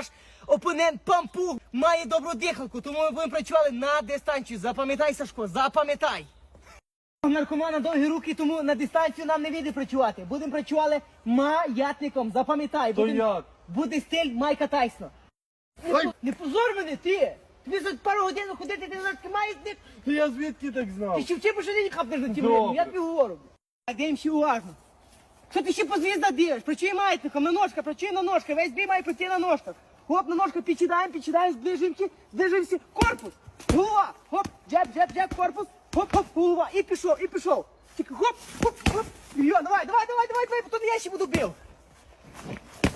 наш опонент Пампух має добру дихалку, тому ми будемо працювати на дистанцію. Запам'ятай, Сашко, запам'ятай. Наркомана довгі руки, тому на дистанцію нам не вийде працювати. Будемо працювати маятником. Запам'ятай. То Будем- як? Буде стиль Майка Тайсона. Не, не позор мене, ти! Тобі за пару годин ходити, ти знаєш, маятник. Та я звідки так знав? Ти ще вчи пошалені хапнеш на тім Добре. я тобі говорю. Так дивимося уважно. Що ти ще по звіздах дивиш? Працює маятником, на ножках, працює на ножках, весь бій має працює на ножках. Хоп, на ножках підчидаємо, підчидаємо, зближуємося, зближуємося, корпус, голова, хоп, джеб, джеб, джеб, корпус, хоп, хоп, голова, і пішов, і пішов. Тільки хоп, хоп, хоп, Йо, давай, давай, давай, давай, давай, потім я ще буду бив.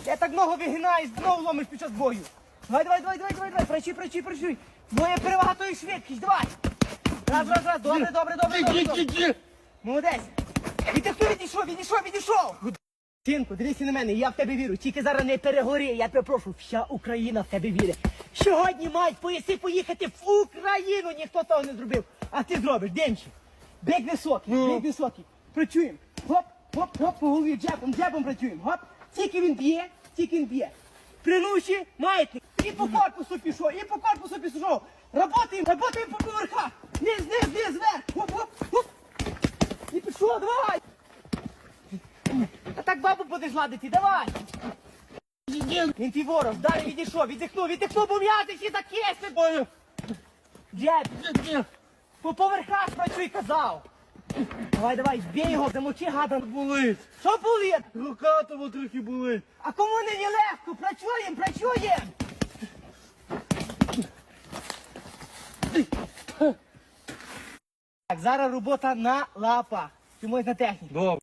Я так много вигинаюсь, знову ломиш під час бою. Давай, давай, давай, давай, давай, давай, працюй, працюй, працюй. Моя перевага то і швидкість, давай. Раз, раз, раз, добре, добре, добре, добре. добре. Молодець. Відійшов, відійшов, відійшов, відійшов. Синку, дивися на мене, я в тебе вірю. Тільки зараз не перегори, я тебе прошу. Вся Україна в тебе вірить. Сьогодні мають пояси поїхати в Україну. Ніхто того не зробив. А ти зробиш, Демчик. Бек високий, Ну. бек високий. Працюємо. Хоп, хоп, хоп, по голові, джебом, джебом працюємо. Хоп. Тільки він б'є, тільки він б'є. Принуші, маятник. І по корпусу пішов, і по корпусу пішов. Работаємо, работаємо по поверхах. Низ, низ, низ, вверх. Хоп, хоп, хоп. І пішов, давай! Бабу будеш ладити, давай! Він твій ворог, далі відійшов, віддихнув, віддихнув, бо м'язи всі! Ой, Джеб, по поверхах працюй, казав! Давай, давай, збій його, замочи гада. болить. Що болить? Рука того трохи болить. А кому не легко? Працюєм, працюєм! Так, зараз робота на лапах. Ти можеш на техніку. Добре.